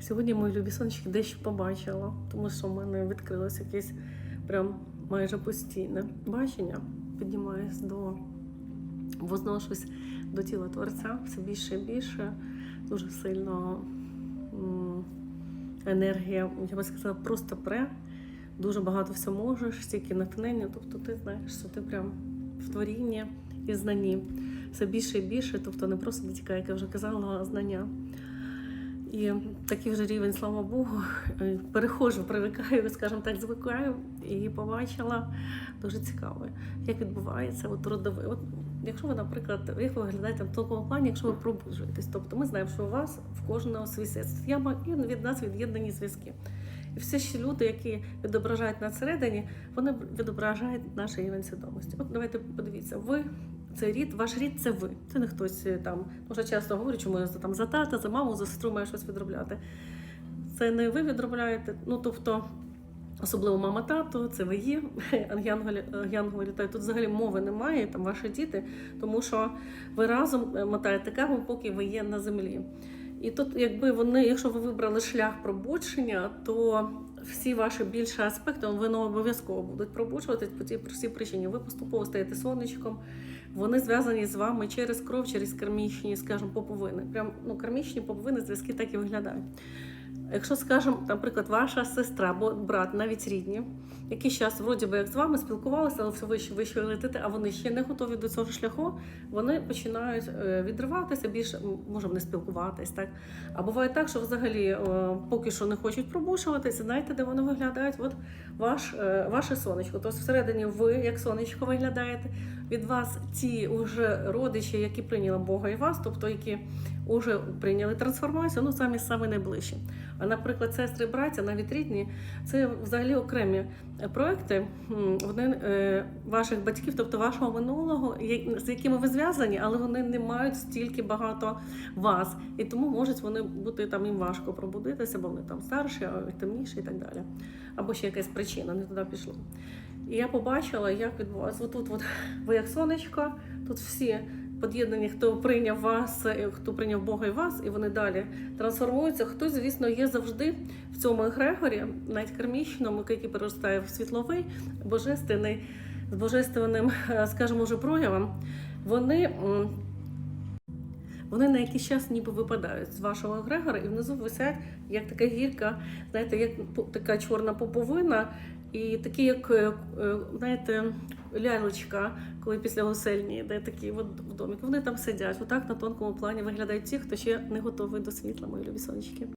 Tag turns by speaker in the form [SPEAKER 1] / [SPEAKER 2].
[SPEAKER 1] Сьогодні мої любі сонечки дещо побачила, тому що в мене відкрилось якесь прям майже постійне бачення. Піднімаюсь до возношусь до тіла творця все більше і більше. Дуже сильно енергія, я би сказала, просто пре. Дуже багато все можеш, стільки натхнення. Тобто ти знаєш, що ти прям в творінні і знанні. Все більше і більше, тобто не просто дотікає, як я вже казала, а знання. І такий вже рівень, слава Богу, е, перехожу, привикаю, скажімо так, звикаю і побачила дуже цікаво, як відбувається от родовий. От, якщо ви, наприклад, як ви виглядаєте в такому плані, якщо ви пробуджуєтесь, тобто ми знаємо, що у вас в кожного свій світ. Я маю і від нас від'єднані зв'язки. І всі ще люди, які відображають нас всередині, вони відображають наш рівень свідомості. От давайте подивіться, ви це рід, ваш рід це ви. Це не хтось е, там. Дуже часто говорю, чому я там за тата, за маму, за сестру маю щось відробляти. Це не ви відробляєте. Ну тобто, особливо мама тато, це ви є. Янголі, янголі літають. Тут взагалі мови немає, там ваші діти, тому що ви разом е, мотаєте каву, поки ви є на землі. І тут, якби вони, якщо ви вибрали шлях пробучення, то всі ваші більші аспекти вони обов'язково будуть пробучуватись по цій простій причині. Ви поступово стаєте сонечком, вони зв'язані з вами через кров, через кармічні, скажімо, поповини. Прям ну, кармічні поповини зв'язки так і виглядають. Якщо, скажімо, наприклад, ваша сестра або брат, навіть рідні, якийсь час вроді би як з вами спілкувалися, але все вище вище летите, а вони ще не готові до цього шляху, вони починають е, відриватися, більше м, може не спілкуватись, так. А буває так, що взагалі е, поки що не хочуть пробушуватися, знаєте, де вони виглядають? От ваш, е, ваше сонечко. Тобто всередині ви, як сонечко, виглядаєте. Від вас ті уже родичі, які прийняли Бога і вас, тобто які вже прийняли трансформацію, ну самі самі найближчі. А наприклад, сестри, браття, навіть рідні, це взагалі окремі е, проекти вони е, ваших батьків, тобто вашого минулого, з якими ви зв'язані, але вони не мають стільки багато вас, і тому можуть вони бути там їм важко пробудитися, бо вони там старші, темніші і так далі. Або ще якась причина, не туди пішло. І я побачила, як відбувається. Отут, от ви як сонечко, тут всі під'єднані, хто прийняв вас, е, хто прийняв Бога і вас, і вони далі трансформуються. Хтось, звісно, є завжди в цьому егрегорі, навіть кармічному, який переростає в світловий, божественний, з божественним, е, скажімо, вже проявом. Вони. Вони на якийсь час ніби випадають з вашого агрегора і внизу висять як така гірка, знаєте, як така чорна поповина, і такі, як е, е, знаєте, лялечка, коли після гусельні йде такі от в домик. Вони там сидять. Отак на тонкому плані виглядають ті, хто ще не готовий до світла, мої любі сонечки.